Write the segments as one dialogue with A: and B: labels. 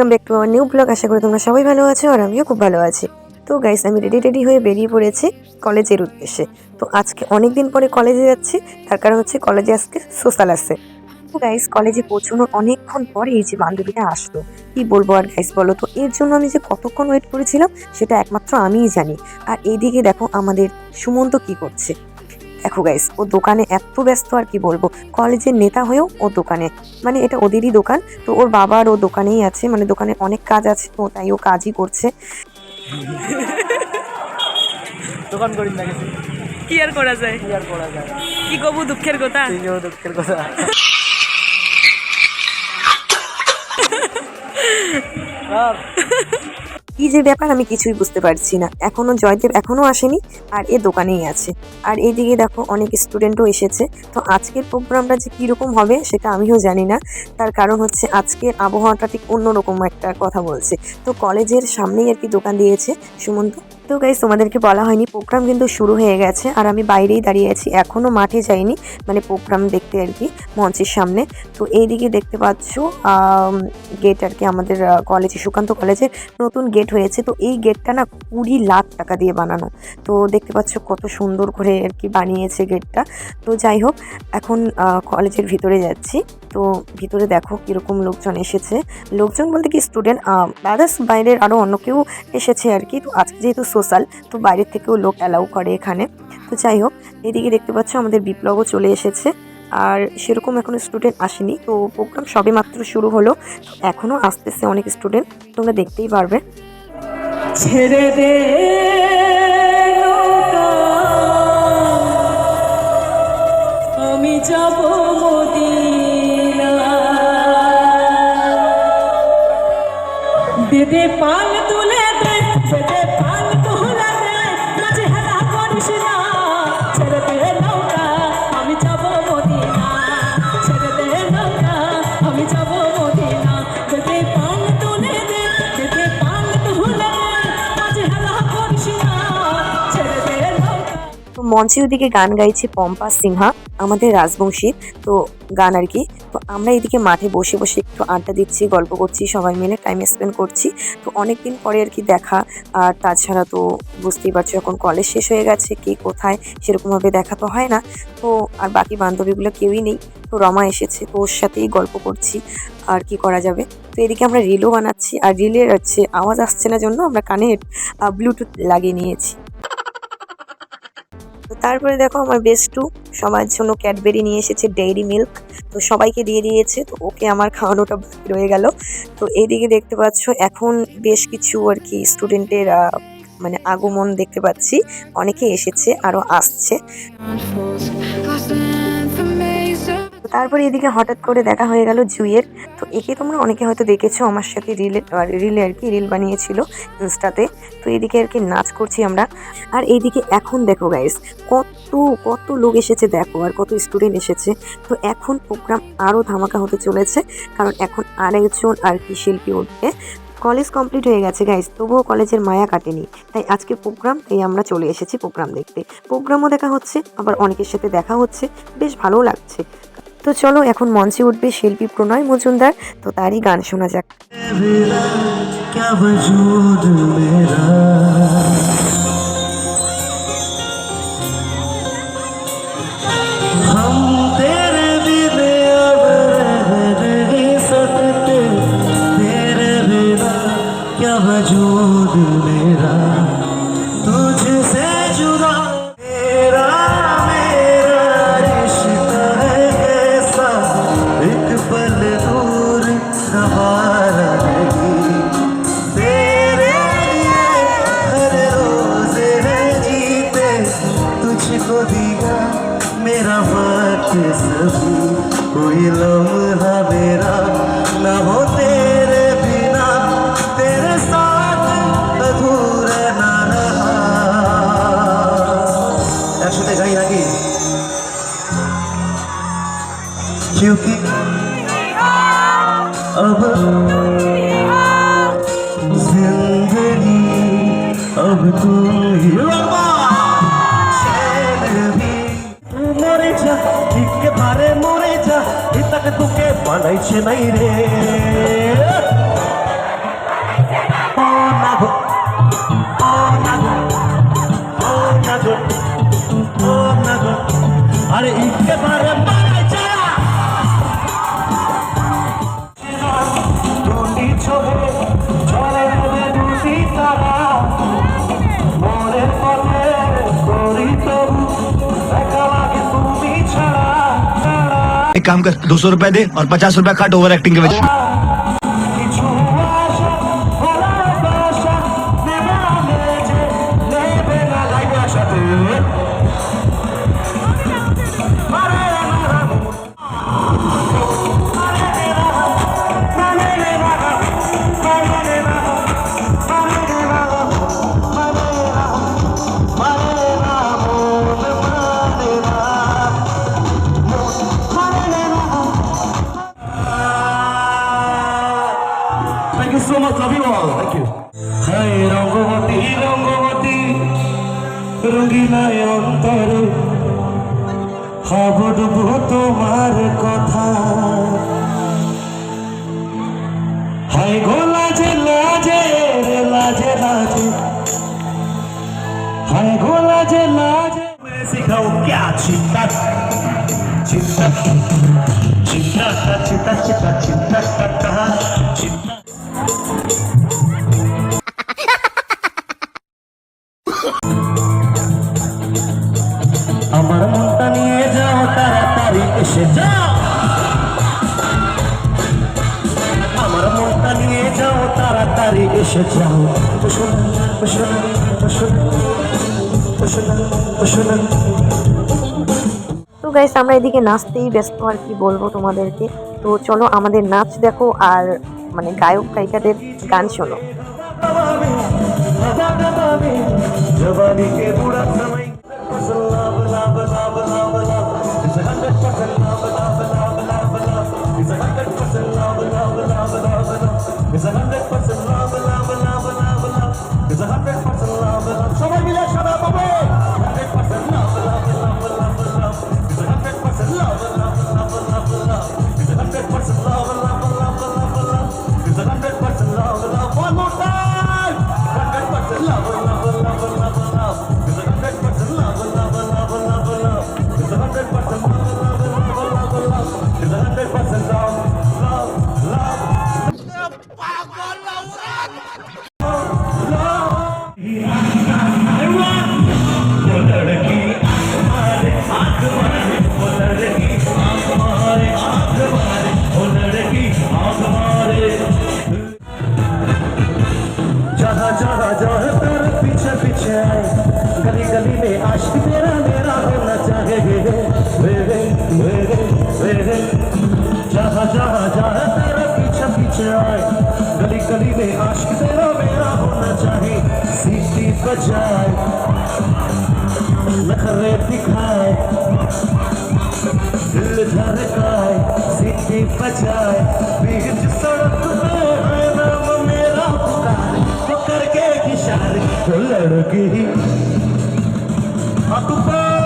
A: Welcome back to আমার new blog. আশা করি তোমরা সবাই ভালো আছো আর আমিও খুব ভালো আছি। তো গাইস আমি রেডি রেডি হয়ে বেরিয়ে পড়েছি কলেজের উদ্দেশ্যে। তো আজকে অনেক দিন পরে কলেজে যাচ্ছি, তার কারণ হচ্ছে কলেজে আজকে সোশ্যাল আছে। তো গাইস কলেজে পৌঁছানোর অনেকক্ষণ পরে এই যে বান্ধবীটা আসলো। কি বলব আর গাইস বলো তো? এর জন্য আমি যে কতক্ষণ ওয়েট করেছিলাম, সেটা একমাত্র আমিই জানি। আর এইদিকে দেখো আমাদের সুমন্ত কি করছে। দেখো গাইস ও দোকানে এত ব্যস্ত আর কি বলব? কলেজের নেতা হয়েও ও দোকানে। মানে এটা ওদেরই দোকান তো ওর বাবার ও দোকানেই আছে মানে দোকানে অনেক কাজ আছে তো তাই ও কাজই করছে।
B: দোকান করি না
C: কি আর করা যায়?
B: কি আর করা যায়?
C: কি কবু দুঃখের কথা?
B: তুইও দুঃখের কথা? আর
A: কি যে ব্যাপার আমি কিছুই বুঝতে পারছি না। এখনও জয়দেব এখনও আসেনি আর এ দোকানেই আছে। আর এইদিকে দেখো অনেক স্টুডেন্টও এসেছে। তো আজকের প্রোগ্রামটা যে কীরকম হবে সেটা আমিও জানি না। তার কারণ হচ্ছে আজকের আবহাওয়াটা ঠিক অন্যরকম একটা কথা বলছে। তো কলেজের সামনেই আর কি দোকান দিয়েছে সুমন্ত। তো গাইজ তোমাদেরকে বলা হয়নি প্রোগ্রাম কিন্তু শুরু হয়ে গেছে আর আমি বাইরেই দাঁড়িয়ে আছি এখনও মাঠে যাইনি মানে প্রোগ্রাম দেখতে আর কি, মঞ্চের সামনে। তো এইদিকে দেখতে পাচ্ছ গেট আর কি আমাদের কলেজে সুকান্ত কলেজের নতুন গেট হয়েছে। তো এই গেটটা না কুড়ি লাখ টাকা দিয়ে বানানো। তো দেখতে পাচ্ছ কত সুন্দর করে আর কি বানিয়েছে গেটটা তো যাই হোক, এখন কলেজের ভিতরে যাচ্ছি। তো ভিতরে দেখো কীরকম লোকজন এসেছে। লোকজন বলতে কি স্টুডেন্ট আদার্স বাইরের আরও অন্য কেউ এসেছে আর কি। তো আজকে যেহেতু সোশ্যাল, তো বাইরের থেকেও লোক অ্যালাউ করে এখানে। তো যাই হোক, এদিকে দেখতে পাচ্ছ আমাদের বিপ্লবও চলে এসেছে। আর সেরকম এখনও স্টুডেন্ট আসেনি, তো প্রোগ্রাম সবে মাত্র শুরু হলো। এখনও আসতেছে অনেক স্টুডেন্ট তোমরা দেখতেই পারবে।
C: ছেড়ে দে আমি দে
A: মঞ্চে ওদিকে গান গাইছে পম্পা সিনহা, আমাদের রাজবংশী। তো গান আর কি। তো আমরা এদিকে মাঠে বসে বসে একটু আড্ডা দিচ্ছি, গল্প করছি, সবাই মিলে টাইম স্পেন্ড করছি। তো অনেক দিন পরে আর কি দেখা। আর তাছাড়া তো বুঝতেই পারছ, এখন কলেজ শেষ হয়ে গেছে, কে কোথায় সেরকমভাবে দেখা তো হয় না। তো আর বাকি বান্ধবীগুলো কেউই নেই। তো রমা এসেছে, তো ওর সাথেই গল্প করছি, আর কি করা যাবে। তো এদিকে আমরা রিলও বানাচ্ছি, আর রিলের হচ্ছে আওয়াজ আসছে না জন্য আমরা কানে ব্লুটুথ লাগিয়ে নিয়েছি। তো তারপরে দেখো আমার বেস্টু সবার জন্য ক্যাডবেরি নিয়ে এসেছে ডেইরি মিল্ক তো সবাইকে দিয়ে দিয়েছে, তো ওকে আমার খাওয়ানোটা বাকি রয়ে গেল। তো এইদিকে দেখতে পাচ্ছ, এখন বেশ কিছু আর কি স্টুডেন্টের মানে আগমন দেখতে পাচ্ছি। অনেকে এসেছে আরও আসছে। তারপরে এদিকে হঠাৎ করে দেখা হয়ে গেল জুইয়ের। তো একে তোমরা অনেকে হয়তো দেখেছ, আমার সাথে রিলে রিলে আর কি রিল বানিয়েছিল ইনস্টাতে। তো এদিকে আর কি নাচ করছি আমরা। আর এইদিকে এখন দেখো গাইস কত কত লোক এসেছে দেখো, আর কত স্টুডেন্ট এসেছে। তো এখন প্রোগ্রাম আরও ধামাকা হতে চলেছে, কারণ এখন আরেকজন আর কি শিল্পী উঠবে কলেজ কমপ্লিট হয়ে গেছে গাইস তবুও কলেজের মায়া কাটেনি। তাই আজকে প্রোগ্রাম তাই আমরা চলে এসেছি প্রোগ্রাম দেখতে। প্রোগ্রামও দেখা হচ্ছে, আবার অনেকের সাথে দেখা হচ্ছে, বেশ ভালোও লাগছে। তো চলো এখন মঞ্চে উঠবে শিল্পী প্রণয় মজুমদার তো তারই গান শোনা যাক
B: क्या वजूद मेरा যা ভিক্ষে পারে মরে যা হিতাকে তোকে বানাইছে নাই রে। ও না
D: एक काम कर, दो सौ रुपए दे और पचास रुपए खाट ओवर एक्टिंग के वजह
B: হাই গো লাজে লাজে রে, লাজে লাজে। হাই গো লাজে লাজে। মেরে সিখাও ক্যা চিন্তা চিন্তা চিন্তা চিন্তা চিন্তা চিন্তা চিন্তা চিন্তা। আমার মনটা নিয়ে যাও তাড়াতাড়ি, এসে যাও। এসে যাও
A: তো গাইস আমরা এদিকে নাচতেই ব্যস্ত আর কি বলব তোমাদেরকে? তো চলো আমাদের নাচ দেখো আর মানে গায়ক গায়িকাদের গান শোনো।
B: লাভ লাভ লাভ লাভ चैन गली गली में आशिक तेरा, मेरा होना चाहेंगे वे वे वे वे वे वे। जहाँ जहाँ जाए तेरा पीछा पीछे आए गली गली में आशिक तेरा, मेरा होना चाहे। सीटी बजाए। नखरे दिखाए। दिल झरकाए। सीटी बजाए। बीच सड़क சொல்லடுக்கு அப்பா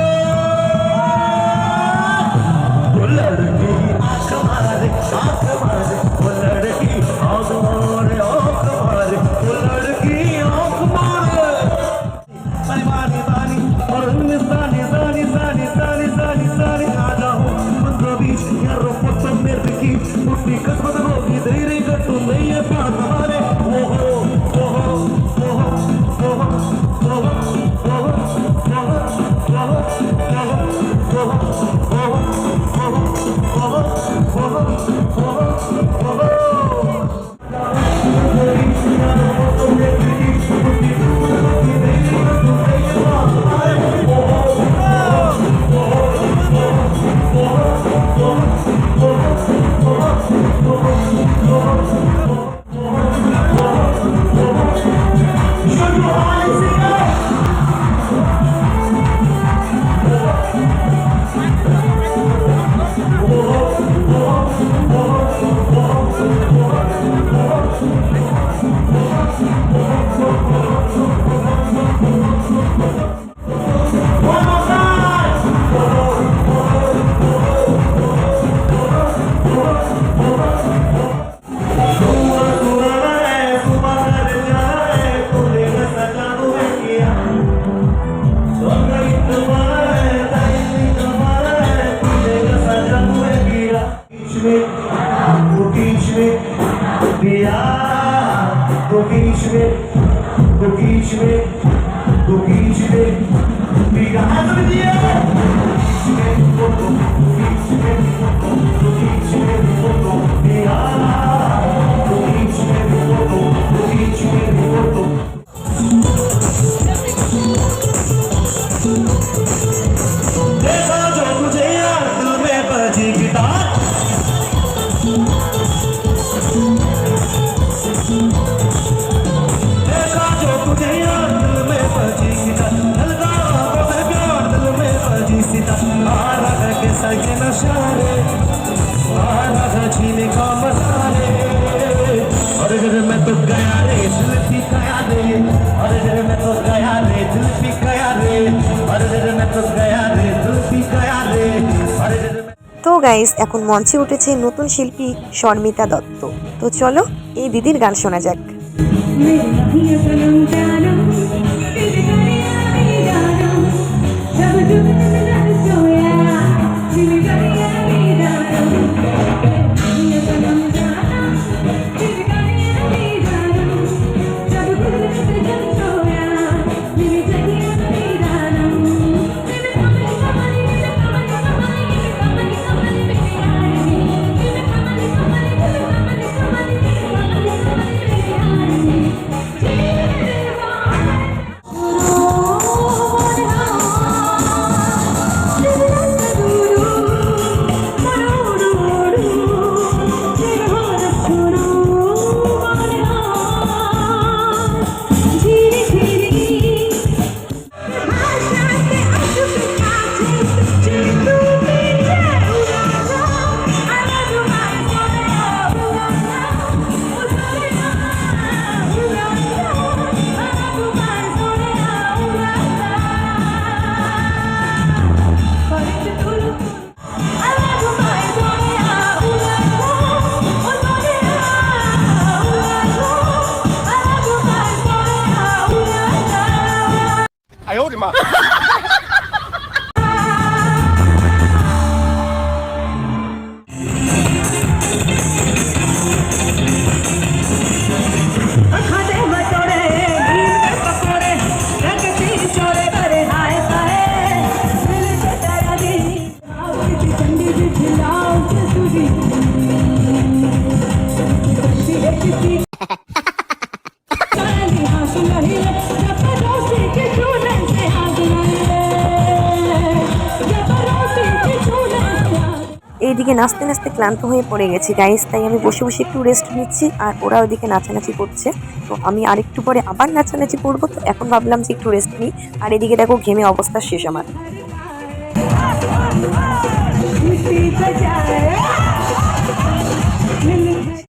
B: दिया तो खींच दे तो खींच दे तो खींच दे। दिया तो दिया। खींच दे फ़ोटो खींच दे फ़ोटो तो खींच दे फ़ोटो दिया तो खींच दे तो फ़ोटो तो खींच दे फ़ोटो देखा जो मुझे यार दिल में बजी गिटार।
C: তো গাইস এখন মঞ্চে উঠেছে নতুন শিল্পী শর্মিতা দত্ত। তো চলো এই দিদির গান শোনা যাক। নাচতে নাচতে ক্লান্ত হয়ে পড়ে গেছি গাইস তাই আমি বসে বসে একটু রেস্ট নিচ্ছি আর ওরা ওদিকে নাচানাচি করছে। তো আমি আরেকটু পরে আবার নাচানাচি করব, তো এখন ভাবলাম যে একটু রেস্ট নিই। আর এদিকে দেখো ঘেমে অবস্থা শেষ আমার।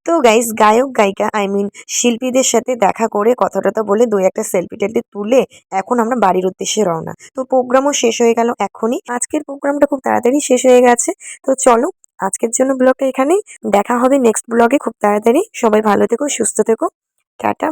C: তো গাইস গায়ক, গায়িকা আই মিন শিল্পীদের সাথে দেখা করে কথাটা তো বলে দুই একটা সেলফি টেলফি তুলে এখন আমরা বাড়ির উদ্দেশ্যে রওনা। তো প্রোগ্রামও শেষ হয়ে গেল এখনই। আজকের প্রোগ্রামটা খুব তাড়াতাড়ি শেষ হয়ে গেছে। তো চলো আজকের জন্য ব্লগটা এখানেই। দেখা হবে নেক্সট ব্লগে। খুব তাড়াতাড়ি। সবাই ভালো থেকো, সুস্থ থেকো। টাটা।